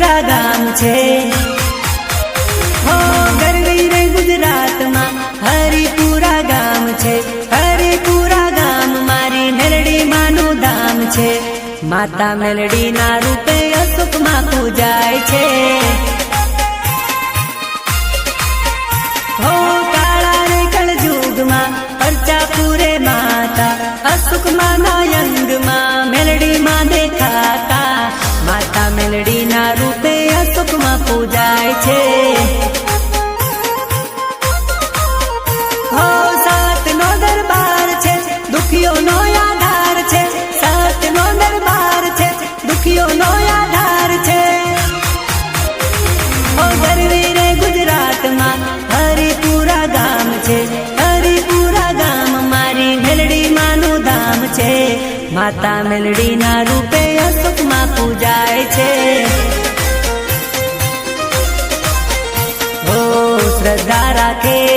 હરિપુરા ગામ છે. હો, ગરવી રે ગુજરાતમાં હરિપુરા ગામ છે. હરિપુરા ગામ મારી મેલડી માનું ધામ છે. માતા મેલડી ના રૂપે અસુખમાં પૂજાય છે. હો, કાળા રે કળજુગમાં પરચા પૂરે માતા અસુખમાં નયંગમાં મેલડી માં દેખાતા. માતા મેલડી ના રૂપે છે. સાત નો દરબાર છે દુખીઓ નો આધાર છે સાત નો છે દુખીઓ નો આધાર છે. ગુજરાતમાં હરિપુરા ગામ છે, હરિપુરા ગામ મારી મેલડી માનું ધામ છે. માતા મેલડી ના રૂપે અસુખમાં પૂજાય છે. શ્રદ્ધા રાખે